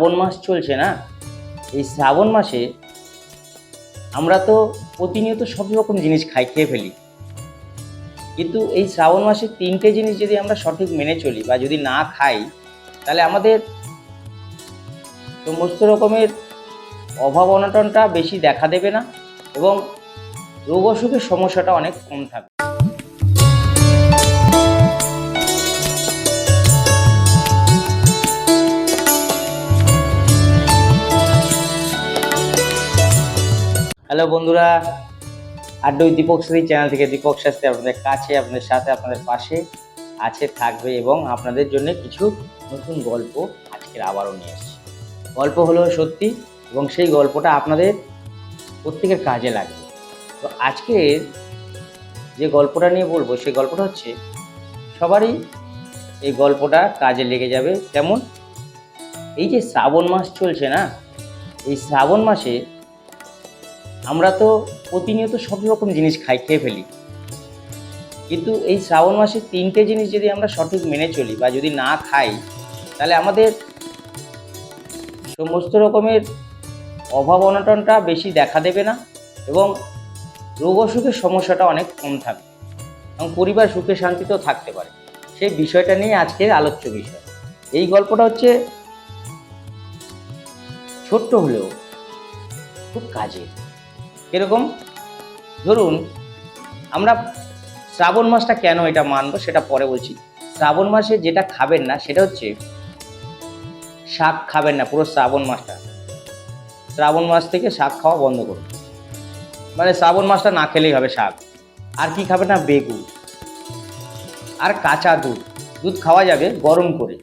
শ্রাবণ মাস চলছে না? এই শ্রাবণ মাসে আমরা তো প্রতিনিয়ত সব রকম জিনিস খাই, খেয়ে ফেলি। কিন্তু এই শ্রাবণ মাসে তিনটে জিনিস যদি আমরা সঠিক মেনে চলি বা যদি না খাই, তাহলে আমাদের সমস্ত রকমের অভাব অনটনটা বেশি দেখা দেবে না এবং রোগ অসুখের সমস্যাটা অনেক কম থাকবে। হ্যালো বন্ধুরা আড্ডই দীপক শাস্ত্রী চ্যানেল থেকে দীপক শাস্ত্রী আপনাদের কাছে, আপনাদের সাথে, আপনাদের পাশে আছে, থাকবে এবং আপনাদের জন্য কিছু নতুন গল্প আজকের আবারও নিয়ে এসেছি। গল্প হলো সত্যি এবং সেই গল্পটা আপনাদের প্রত্যেকের কাজে লাগবে। তো আজকের যে গল্পটা নিয়ে বলব, সেই গল্পটা হচ্ছে, সবারই এই গল্পটা কাজে লেগে যাবে। যেমন এই যে শ্রাবণ মাস চলছে না, এই শ্রাবণ মাসে আমরা তো প্রতিনিয়ত সব রকম জিনিস খাই, খেয়ে ফেলি। কিন্তু এই শ্রাবণ মাসে তিনটে জিনিস যদি আমরা সঠিক মেনে চলি বা যদি না খাই, তাহলে আমাদের সমস্ত রকমের অভাব অনটনটা বেশি দেখা দেবে না এবং রোগ অসুখের সমস্যাটা অনেক কম থাকবে। এবং পরিবার সুখে শান্তিতেও থাকতে পারে। সেই বিষয়টা নিয়ে আজকের আলোচ্য বিষয়। এই গল্পটা হচ্ছে ছোট্ট হলেও খুব কাজের। কীরকম ধরুন, আমরা শ্রাবণ মাসটা কেন এটা মানবো সেটা পরে বলছি। শ্রাবণ মাসে যেটা খাবেন না, সেটা হচ্ছে শাক খাবেন না, পুরো শ্রাবণ মাসটা। শ্রাবণ মাস থেকে শাক খাওয়া বন্ধ করুন। মানে শ্রাবণ মাসটা না খেলেই হবে শাক। আর কি খাবে না? বেগুন। আর কাঁচা দুধ। দুধ খাওয়া যাবে গরম করে।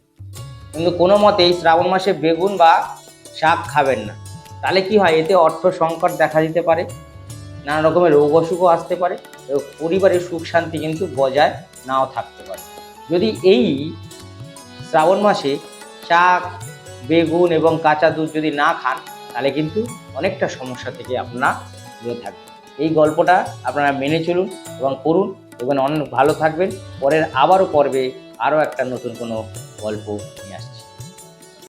কিন্তু কোনো মতেই শ্রাবণ মাসে বেগুন বা শাক খাবেন না। তাহলে কি হয়? এতে অর্থ সংকট দেখা দিতে পারে, নানা রকমের রোগ অসুখও আসতে পারে, এবং পরিবারের সুখ শান্তি কিন্তু বজায় নাও থাকতে পারে। যদি এই শ্রাবণ মাসে শাক, বেগুন এবং কাঁচা দুধ যদি না খান, তাহলে কিন্তু অনেকটা সমস্যা থেকে আপনারা দূরে থাকবেন। এই গল্পটা আপনারা মেনে চলুন এবং করুন এবং অনেক ভালো থাকবেন। পরের আবারও পর্বে আরও একটা নতুন কোনো গল্প নিয়ে আসছে।